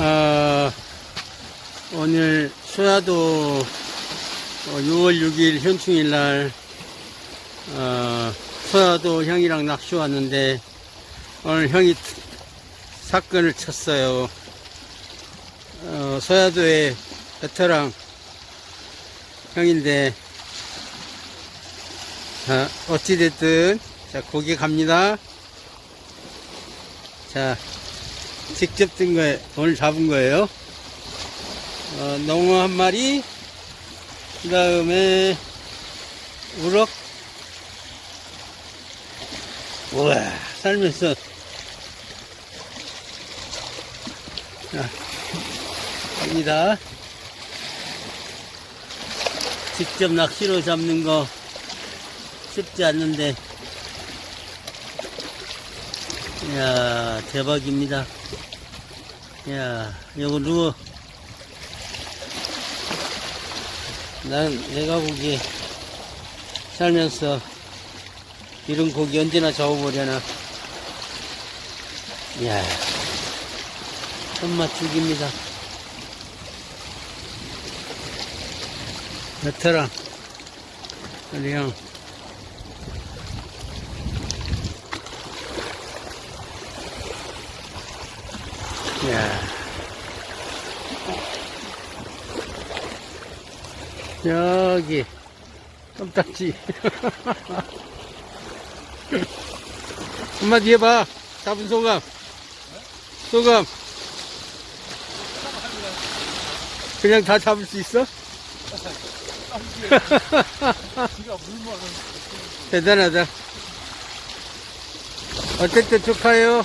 어, 오늘 소야도 6월 6일 현충일 날 어, 소야도 형이랑 낚시 왔는데 오늘 형이 사건을 쳤어요. 어, 소야도의 베테랑 형인데 자, 어찌됐든 자 고기 갑니다. 자 직접 든 거에 오늘 잡은 거예요. 어, 농어 한 마리, 그 다음에 우럭. 우와, 살면서. 자, 갑니다. 직접 낚시로 잡는 거 쉽지 않는데. 이야, 대박입니다. 야, 이거 누워. 난 내가 보기에 살면서 이런 고기 언제나 잡아보려나. 이야, 손맛 죽입니다. 베테랑, 우리 형. 야. 여기. 껌딱지. 한마디 해봐. 잡은 소감. 소감. 그냥 다 잡을 수 있어? 대단하다. 어쨌든 축하해요